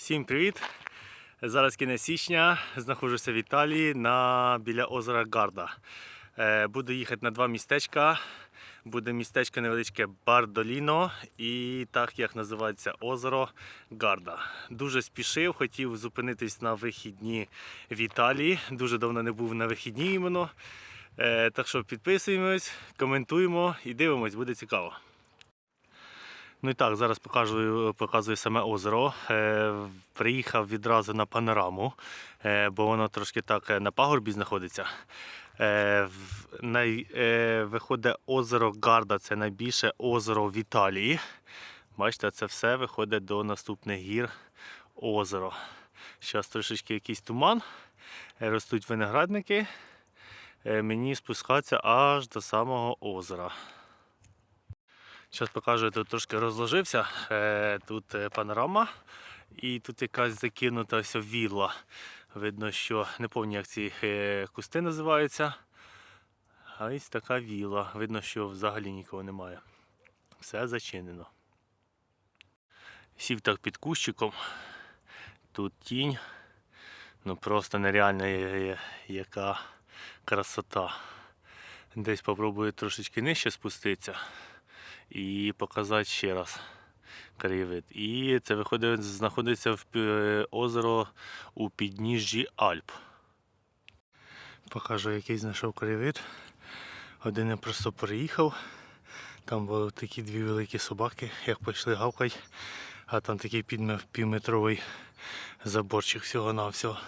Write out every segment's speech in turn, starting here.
Всім привіт! Зараз кінець січня, знаходжуся в Італії на, біля озера Гарда. Е, Буду їхати на два містечка. Буде містечко невеличке Бардоліно і так як називається озеро Гарда. Дуже спішив, хотів зупинитись на вихідні в Італії. Дуже давно не був на вихідні іменно. Е, Так що підписуємось, коментуємо і дивимось, буде цікаво. Ну і так, зараз покажу, показую саме озеро. Е, приїхав відразу на панораму, е, бо воно трошки так е, на пагорбі знаходиться. Е, най, е, виходить озеро Гарда, це найбільше озеро в Італії. Бачите, це все виходить до наступних гір озеро. Зараз трошечки якийсь туман, е, ростуть виноградники. Е, мені спускатися аж до самого озера. Зараз покажу, тут трошки розложився. Е, Тут е, панорама і тут якась закинута ось вілла. Видно, що не пам'ятаю, як ці е, кусти називаються. А ось така вілла. Видно, що взагалі нікого немає. Все зачинено. Сів так під кущиком. Тут тінь. Ну просто є- яка красота. Десь спробую трошечки нижче спуститися і показати ще раз краєвид. І це виходить, знаходиться в озеро у підніжжі Альп. Покажу, який знайшов краєвид. Один я просто переїхав. Там були такі дві великі собаки, як пішли гавкать, а там такий півметровий заборчик всього-навсього.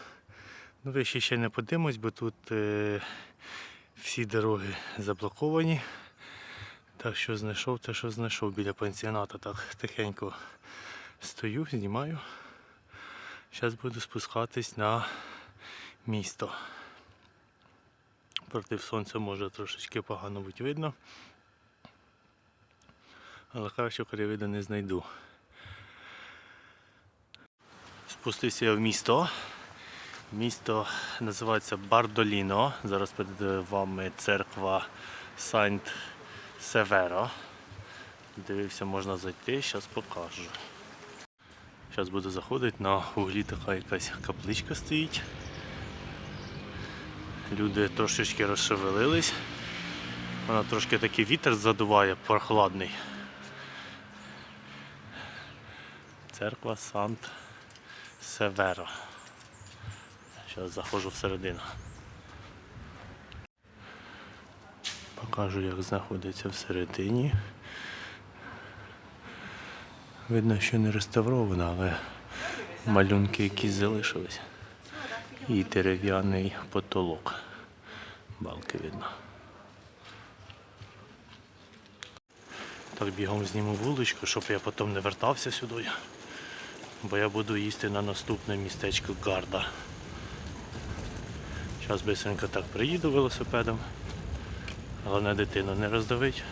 Ну, вище ще не подимось, бо тут е, всі дороги заблоковані. Так що знайшов те, що знайшов біля пансіоната. Так тихенько стою, знімаю. Зараз буду спускатись на місто. Проти сонця може трошечки погано бути видно. Але краще краєвиду не знайду. Спустився я в місто. Місто називається Бардоліно. Зараз перед вами церква Сант Северо. Дивився, можна зайти, зараз покажу. Зараз буду заходити, на углі така якась капличка стоїть. Люди трошечки розшевелились. Вона трошки такий вітер задуває, прохладний. Церква Сант Северо. Зараз заходжу всередину. Покажу, як знаходиться всередині. Видно, що не реставровано, але малюнки якісь залишились. І дерев'яний потолок. Балки видно. Так бігом зніму вуличку, щоб я потім не вертався сюди. Бо я буду їсти на наступне містечко Гарда. Зараз бисенько так приїду велосипедом. Головне дитину не роздавить.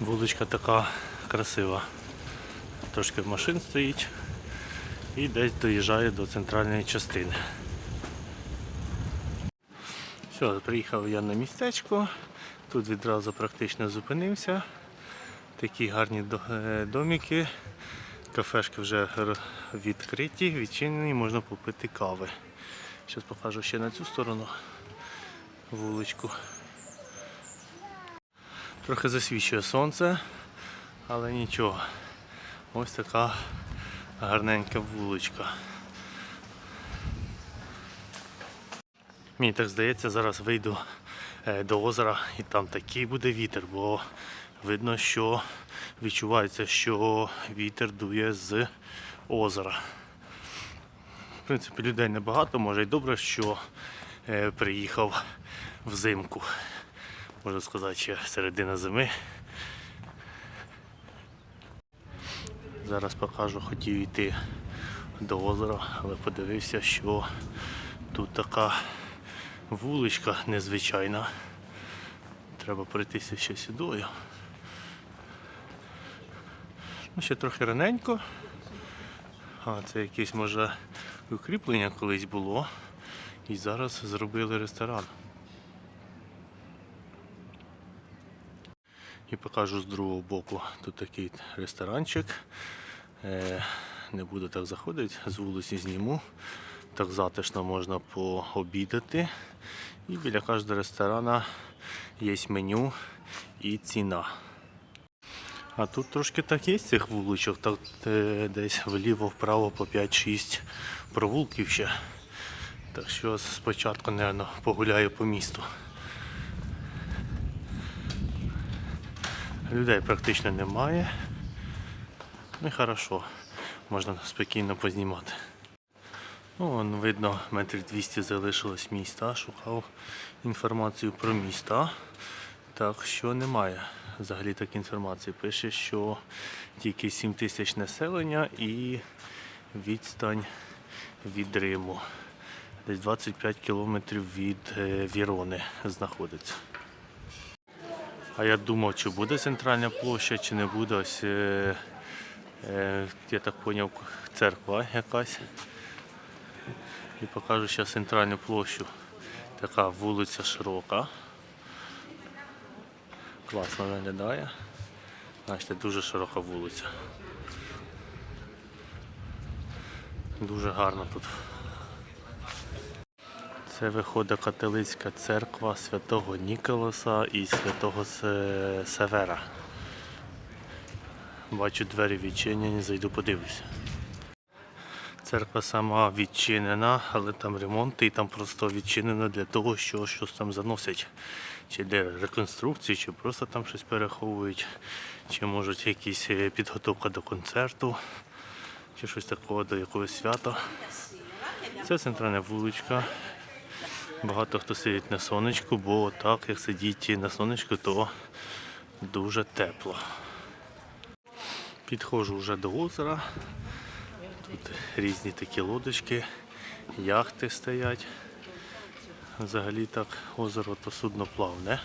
Вуличка така красива. Трошки машин стоїть і десь доїжджає до центральної частини. Все, приїхав я на містечко. Тут відразу практично зупинився. Такі гарні е, домики. Кафешки вже відкриті, відчинені, можна попити кави. Зараз покажу ще на цю сторону вуличку. Трохи засвічує сонце, але нічого. Ось така гарненька вуличка. Мені так здається, зараз вийду е, до озера і там такий буде вітер, бо видно, що відчувається, що вітер дує з озера. В принципі, людей небагато, може й добре, що е, приїхав взимку. Можна сказати, ще середина зими. Зараз покажу, хотів йти до озера, але подивився, що тут така вуличка незвичайна. Треба пройтися ще сюдою. Ну, ще трохи раненько. А, це якесь може укріплення колись було. І зараз зробили ресторан. І покажу з другого боку. Тут такий ресторанчик. Е, Не буду так заходити, з вулиці зніму. Так затишно можна пообідати. І біля кожного ресторана є меню і ціна. А тут трошки так є цих вуличок, так е, десь вліво-вправо по 5-6 провулків ще. Так що спочатку, мабуть, погуляю по місту. Людей практично немає. Ну і хорошо, можна спокійно познімати. Ну, вон видно, метрів 200 залишилось міста. Шукав інформацію про міста. Так що немає взагалі так інформації. Пише, що тільки 7 тисяч населення і відстань від Риму. Десь 25 кілометрів від е, Вірони знаходиться. А я думав, чи буде центральна площа, чи не буде. Ось, е, е, я так зрозумів, церква якась. І покажу зараз центральну площу. Така вулиця широка. Класно виглядає. Бачите, дуже широка вулиця. Дуже гарно тут. Це виходить католицька церква святого Ніколаса і святого Севера. Бачу двері відчинені, зайду подивлюся. Церква сама відчинена, але там ремонт і там просто відчинено для того, що щось там заносять. Чи для реконструкції, чи просто там щось переховують, чи можуть якісь е, підготовка до концерту, чи щось такого до якогось свята. Це центральна вуличка. Багато хто сидить на сонечку, бо так як сидіть на сонечку, то дуже тепло. Підходжу вже до озера. Тут різні такі лодочки, яхти стоять. Взагалі так озеро то судноплавне.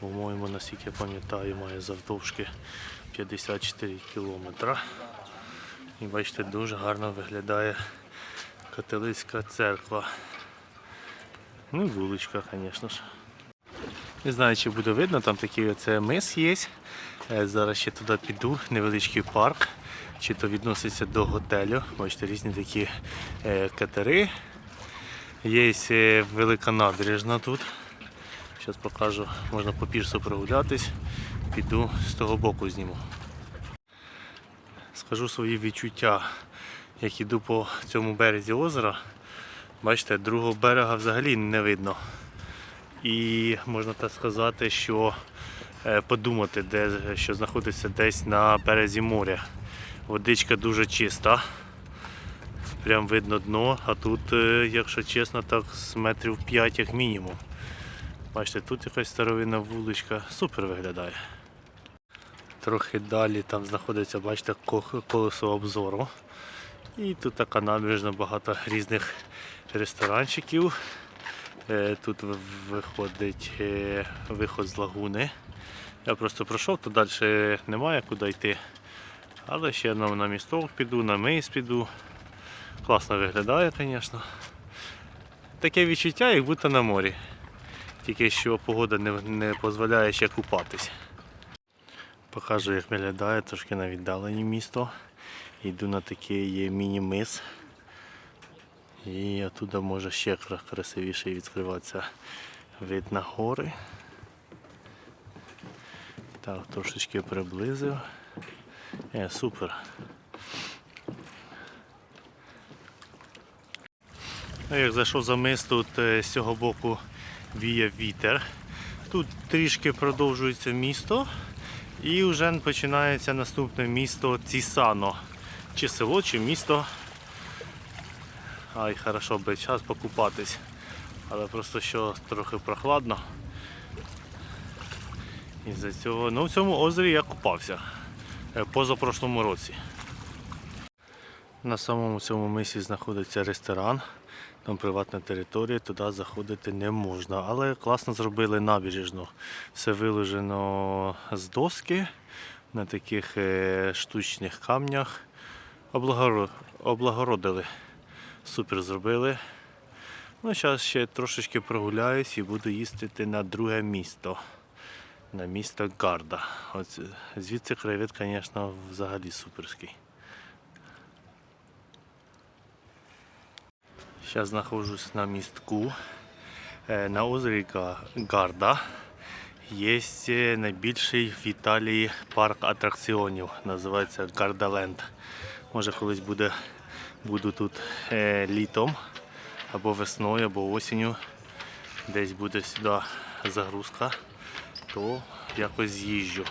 По-моєму, наскільки я пам'ятаю, має завдовжки 54 кілометра. І бачите, дуже гарно виглядає католицька церква. Ну і вуличка, звісно ж. Не знаю, чи буде видно, там такий оце мис є. Е, Зараз ще туди піду, невеличкий парк. Чи то відноситься до готелю. Бачите, різні такі е, катери. Є е, велика набережна тут. Зараз покажу, можна по пірсу прогулятись. Піду з того боку зніму. Скажу свої відчуття, як іду по цьому березі озера. Бачите, другого берега взагалі не видно. І можна так сказати, що подумати, де, що знаходиться десь на березі моря. Водичка дуже чиста. Прям видно дно, а тут, е, якщо чесно, так з метрів 5 як мінімум. Бачите, тут якась старовинна вуличка, супер виглядає. Трохи далі там знаходиться, бачите, колесо обзору. І тут така набережна, багато різних ресторанчиків. Е, Тут виходить е, виход з лагуни. Я просто пройшов, то далі немає куди йти. Але ще на, на місток піду, на мейс піду. Класно виглядає, звісно. Таке відчуття, як будто на морі. Тільки що погода не, не дозволяє ще купатись. Покажу, як виглядає трошки на віддаленні місто. Йду на такий міні-мис. І оттуда може ще кра- красивіше відкриватися вид на гори. Так, трошечки приблизив. Е, супер. Ну, Як зайшов за мис, тут е, з цього боку віє вітер. Тут трішки продовжується місто і вже починається наступне місто Цісано. Чи село, чи місто. Ай, хорошо би час покупатись. Але просто що трохи прохладно. Із-за цього. Ну в цьому озері я купався е, позапрошлому році. На самому цьому мисі знаходиться ресторан. Там приватна територія, туди заходити не можна. Але класно зробили набережну. Все виложено з доски на таких е, штучних камнях. Облагородили. Супер зробили. Ну, зараз ще трошечки прогуляюсь і буду їздити на друге місто. На місто Гарда. От звідси краєвид, звісно, взагалі суперський. Зараз знаходжусь на містку. Е, На озері Гарда є е, найбільший в Італії парк атракціонів. Називається Гардаленд. Може колись буде, буду тут е, літом або весною, або осінню. Десь буде сюди загрузка, то якось з'їжджу.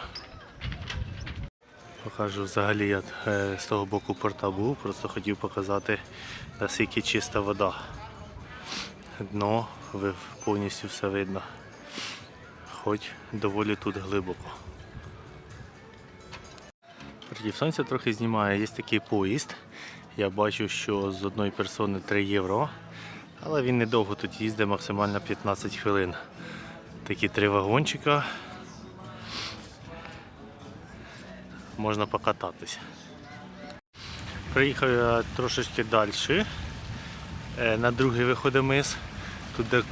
Покажу взагалі я е, з того боку порта був, просто хотів показати наскільки чиста вода. Дно повністю все видно. Хоч доволі тут глибоко. Проти сонця трохи знімає, є такий поїзд. Я бачу, що з одної персони 3 євро, але він недовго тут їздить, максимально 15 хвилин. Такі три вагончика. Можна покататися. Приїхав я трошечки далі. Е, На другий виходить мис. Тут де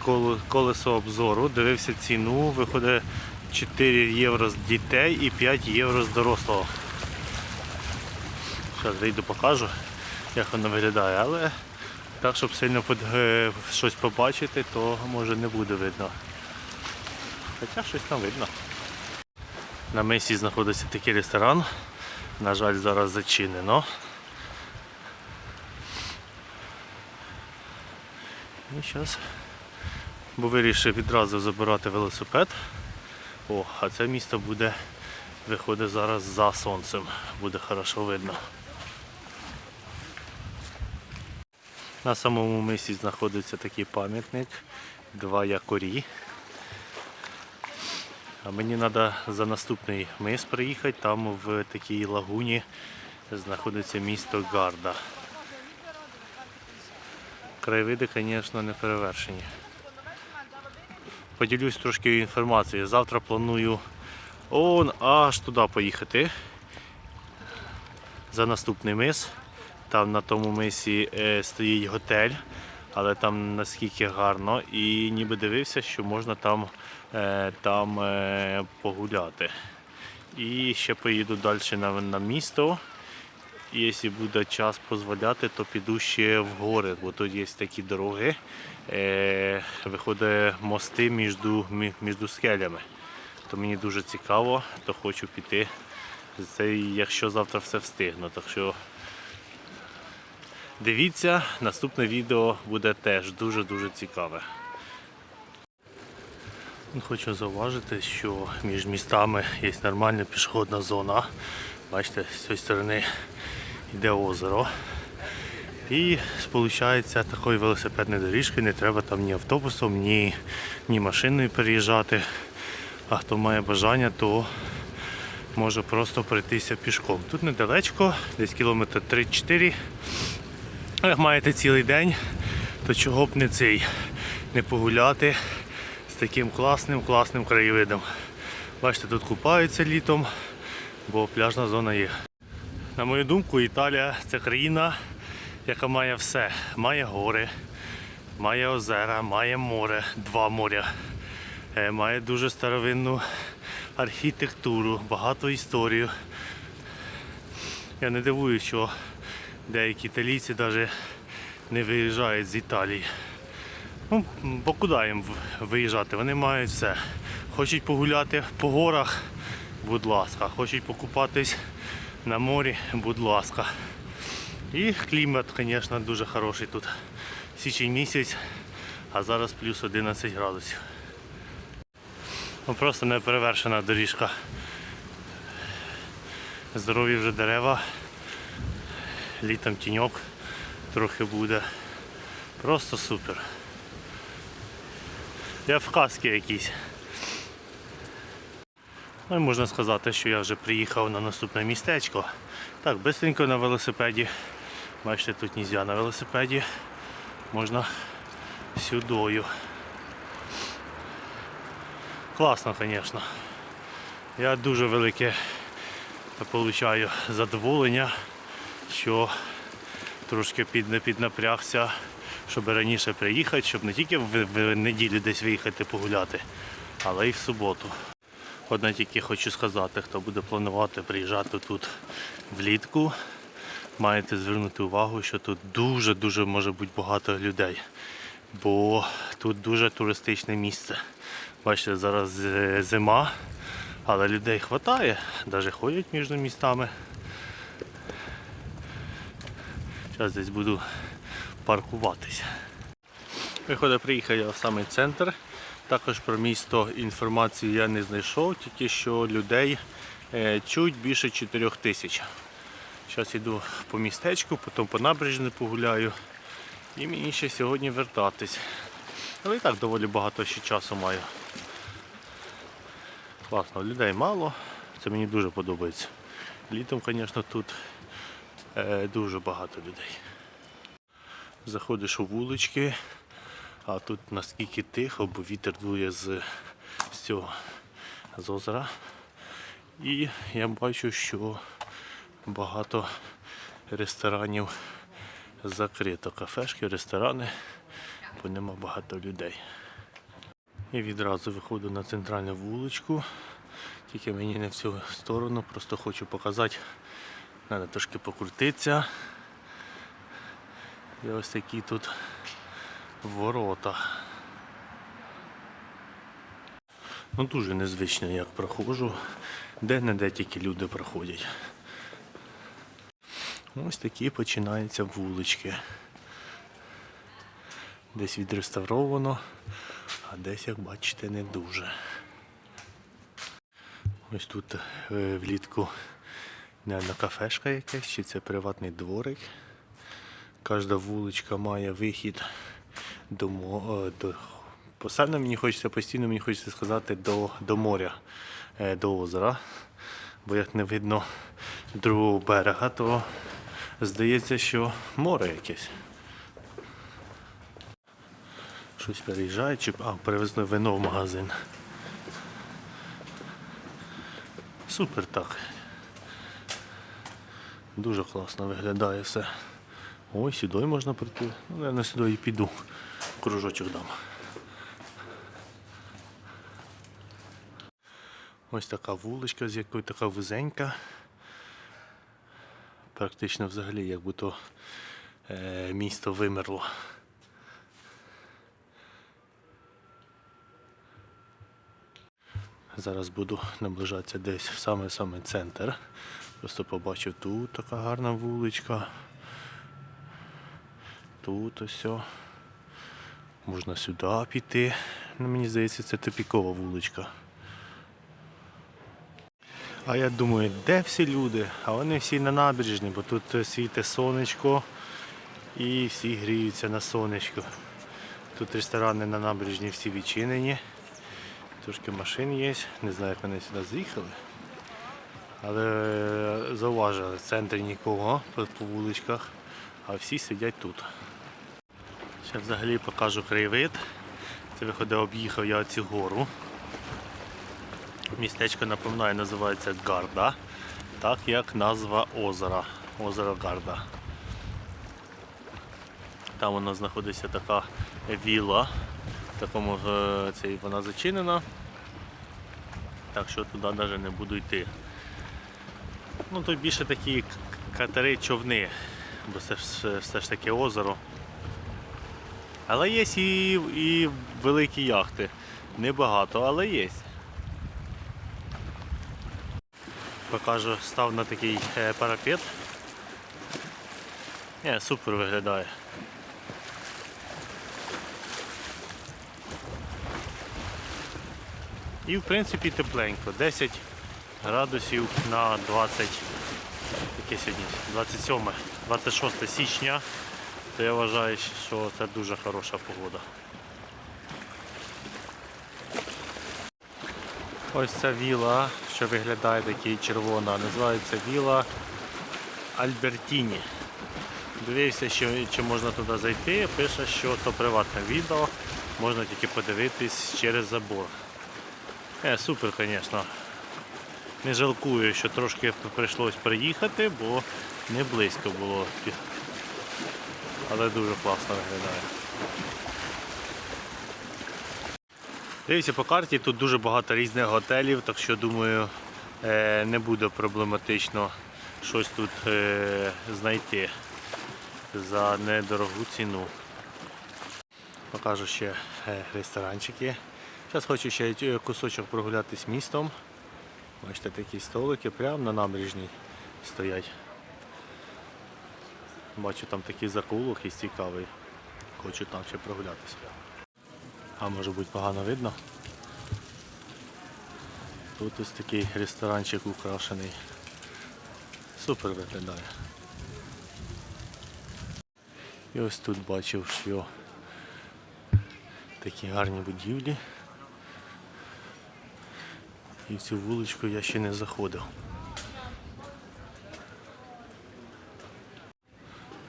колесо обзору, дивився ціну, виходить 4 євро з дітей і 5 євро з дорослого. Зараз вийду покажу, як воно виглядає, але так, щоб сильно е, щось побачити, то може не буде видно. Хоча щось там видно. На мисі знаходиться такий ресторан. На жаль, зараз зачинено. І зараз, бо вирішив відразу забирати велосипед. О, а це місто буде виходить зараз за сонцем. Буде хорошо видно. На самому мисі знаходиться такий пам'ятник, два якорі. Мені треба за наступний мис приїхати, там в такій лагуні знаходиться місто Гарда. Краєвиди, звісно, не перевершені. Поділюсь трошки інформацією. Завтра планую он аж туди поїхати. За наступний мис. Там на тому мисі е, стоїть готель, але там наскільки гарно. І ніби дивився, що можна там, е, там е, погуляти. І ще поїду далі на, на місто. І якщо буде час дозволяти, то піду ще в гори, бо тут є такі дороги, е, виходить мости між, мі- між скелями. То мені дуже цікаво, то хочу піти. Це якщо завтра все встигну. Так що дивіться, наступне відео буде теж дуже-дуже цікаве. Хочу зауважити, що між містами є нормальна пішохідна зона. Бачите, з цієї сторони йде озеро. І сполучається такої велосипедної доріжки, не треба там ні автобусом, ні, ні машиною переїжджати. А хто має бажання, то може просто пройтися пішком. Тут недалечко, десь кілометр 3-4. Як маєте цілий день, то чого б не цей, не погуляти з таким класним, класним краєвидом. Бачите, тут купаються літом, бо пляжна зона є. На мою думку, Італія це країна, яка має все. Має гори, має озера, має море, два моря. Е, Має дуже старовинну архітектуру, багато історію. Я не дивуюсь, що деякі італійці навіть не виїжджають з Італії. Ну, бо куди їм виїжджати? Вони мають все. Хочуть погуляти по горах, будь ласка. Хочуть покупатись на морі, будь ласка. І клімат, звісно, дуже хороший тут. Січень місяць, а зараз плюс 11 градусів. Ну, просто неперевершена доріжка. Здорові вже дерева. Літом тіньок трохи буде. Просто супер. Я в казці якійсь. Ну і можна сказати, що я вже приїхав на наступне містечко. Так, бистренько на велосипеді. Бачите, тут нельзя на велосипеді. Можна сюдою. Класно, звісно. Я дуже велике отримую задоволення, що трошки під, піднапрягся, щоб раніше приїхати, щоб не тільки в, в неділю десь виїхати погуляти, але й в суботу. Одне тільки хочу сказати, хто буде планувати приїжджати тут влітку, маєте звернути увагу, що тут дуже-дуже може бути багато людей. Бо тут дуже туристичне місце. Бачите, зараз е, зима, але людей вистачає, навіть ходять між містами. Зараз десь буду паркуватися. Виходить, приїхав я в самий центр. Також про місто інформацію я не знайшов, тільки що людей е, чуть більше 4 тисяч. Зараз йду по містечку, потім по набережні погуляю. І мені ще сьогодні вертатись. Але і так доволі багато ще часу маю. Класно, людей мало, це мені дуже подобається. Літом, звісно, тут дуже багато людей. Заходиш у вулички, а тут наскільки тихо, бо вітер дує з, з цього з озера. І я бачу, що багато ресторанів закрито. Кафешки, ресторани, бо нема багато людей. І відразу виходжу на центральну вуличку. Тільки мені не в цю сторону, просто хочу показати. Треба трошки покрутитися. І ось такі тут ворота. Ну дуже незвично як проходжу. Де-не-де тільки люди проходять. Ось такі починаються вулички. Десь відреставровано, а десь, як бачите, не дуже. Ось тут е, влітку наверно, кафешка якась, чи це приватний дворик. Кожна вуличка має вихід до, е, до Постійно мені хочеться, постійно мені хочеться сказати до, до моря, е, до озера. Бо як не видно другого берега, то здається, що море якесь. Щось переїжджає, чи а, привезли вино в магазин. Супер так. Дуже класно виглядає все. Ой, сюди можна прийти. Ну, я на сюди і піду. Кружочок дам. Ось така вуличка, з якою така вузенька. Практично взагалі, як би то е, місто вимерло. Зараз буду наближатися десь в самий-самий центр. Просто побачив тут така гарна вуличка. Тут ось. Можна сюди піти. Ну, мені здається, це тупікова вуличка. А я думаю, де всі люди? А вони всі на набережні, бо тут світе сонечко і всі гріються на сонечку. Тут ресторани на набережні всі відчинені. Трошки машин є, не знаю, як вони сюди заїхали. Але е, зауважили, в центрі нікого по, вуличках, а всі сидять тут. Ще взагалі покажу краєвид. Це виходить, об'їхав я цю гору. Містечко, напоминаю, називається Гарда, так як назва озера. Озеро Гарда. Там воно знаходиться така віла. Такому е, цей, вона зачинена. Так що туди навіть не буду йти. Ну тут більше такі катери човни, бо це все ж таки озеро. Але є і, і великі яхти. Небагато, але є. Покажу, став на такий е, парапет. Ні, супер виглядає. І в принципі тепленько. 10 градусів на 20. Яке сьогодні? 27, 26 січня. То я вважаю, що це дуже хороша погода. Ось ця віла, що виглядає такий червона, називається віла Альбертіні. Дивився, що, чи можна туди зайти, пише, що то приватне відео, можна тільки подивитись через забор. Е, супер, звісно. Не жалкую, що трошки прийшлось приїхати, бо не близько було. Але дуже класно виглядає. Дивіться по карті, тут дуже багато різних готелів, так що думаю, е, не буде проблематично щось тут е, знайти за недорогу ціну. Покажу ще е, ресторанчики. Зараз хочу ще кусочок прогулятись містом. Бачите, такі столики прямо на набережній стоять. Бачу там такий закулок і цікавий. Хочу там ще прогулятися. А може бути погано видно. Тут ось такий ресторанчик украшений. Супер виглядає. І ось тут бачив, що такі гарні будівлі. І в цю вуличку я ще не заходив.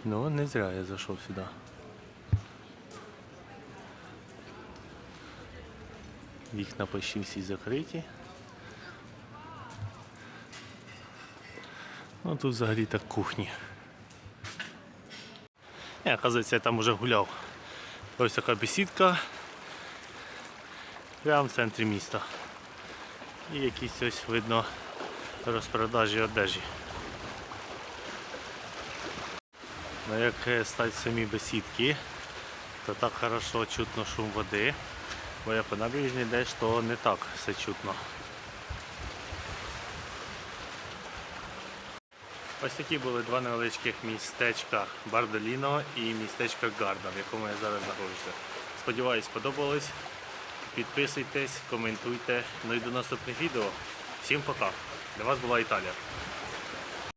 Ну, не зря я зайшов сюди. Вікна почти всі закриті. Ну тут взагалі так кухні. Я, оказується, я там уже гуляв. Ось така бесідка. Прямо в центрі міста. І якісь ось видно розпродажі одежі. Ну як стать самі бесідки, то так хорошо чутно шум води. Бо як по набережні йдеш, то не так все чутно. Ось такі були два невеличких містечка Бардоліно і містечко Гарда, в якому я зараз знаходжуся. Сподіваюсь, сподобалось. Підписуйтесь, коментуйте. Ну і до наступних відео. Всім пока. Для вас була Італія.